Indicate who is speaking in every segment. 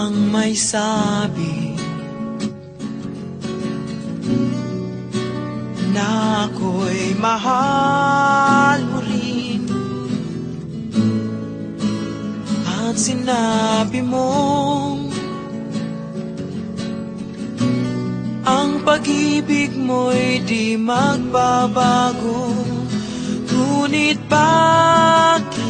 Speaker 1: ang may sabi. Na ako'y mahal mo rin. At sinabi mong Ang pag-ibig mo'y di magbabago. Ngunit bakit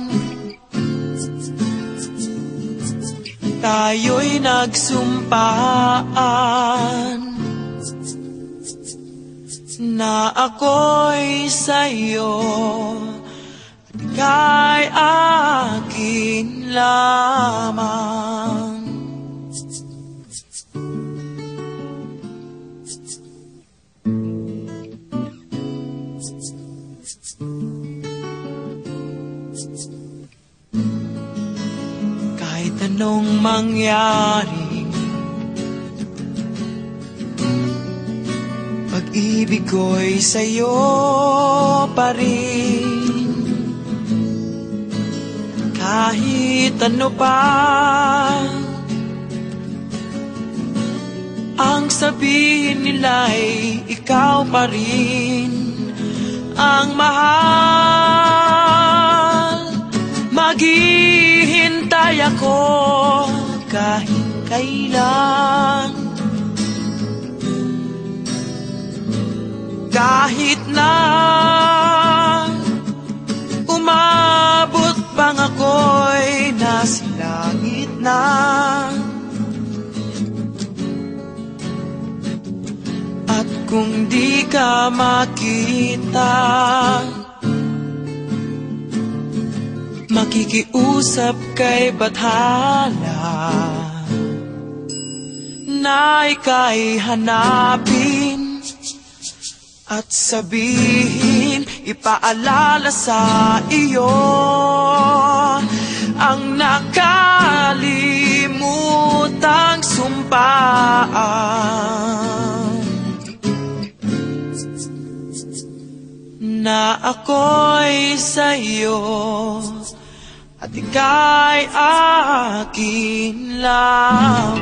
Speaker 1: Tayo'y nagsumpaan. Na ako'y sa'yo At ika'y akin lamang anong mangyari? Pag-ibig ko'y sa'yo pa rin. Kahit ano pa Ang sabihin nila'y ikaw pa rin. Ang mahal Maghihintay ako kahit kailan. Kahit na umabot pang ako'y nasa langit na. At kung di ka makita Makikiusap kay Bathala Na ika'y hanapin At sabihin, ipaalala sa iyo Ang nakalimutang sumpaan. Na ako'y sa'yo at ika'y akin lamang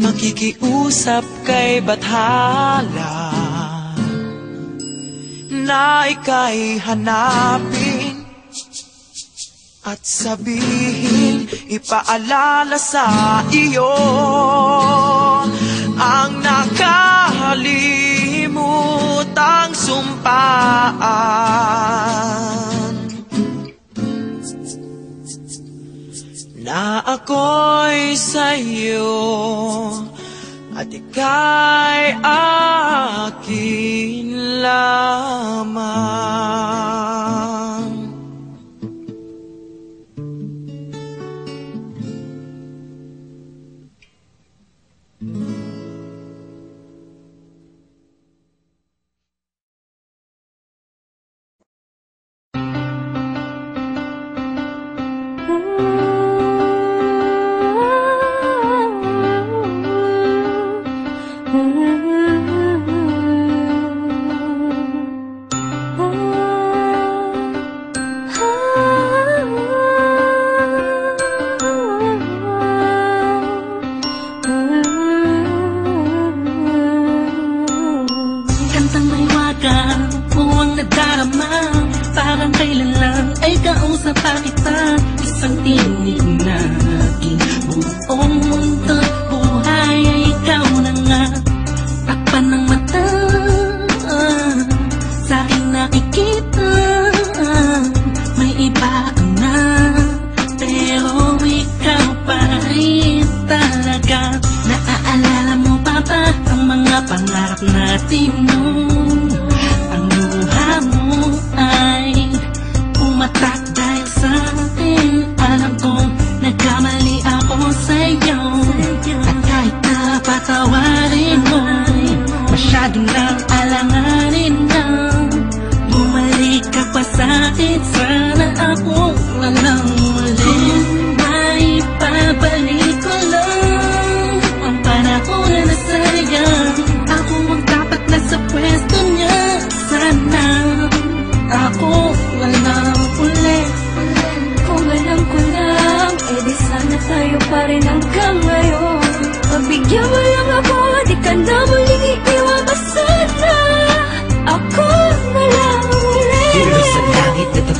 Speaker 1: Makikiusap kay Bathala Na ika'y hanapin At sabihin Ipaalala sa iyo Ang nakalimutang sumpaan ako'y sa'yo at ika'y akin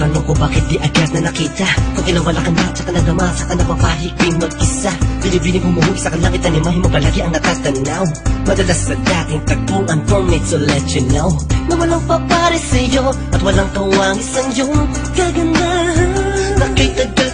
Speaker 2: Tanong ko
Speaker 3: bakit di agad na nakita? Kung inawala ka na, tsaka nadama Saka napapahigpin mag-isa. Binibining humuhuli sa kalangit Animahin mo palagi ang natatanaw. Madalas sa dating tagpong Ang permit to let you know. Na walang papare sa'yo At walang kawang isang yung kagandahan Nakitagal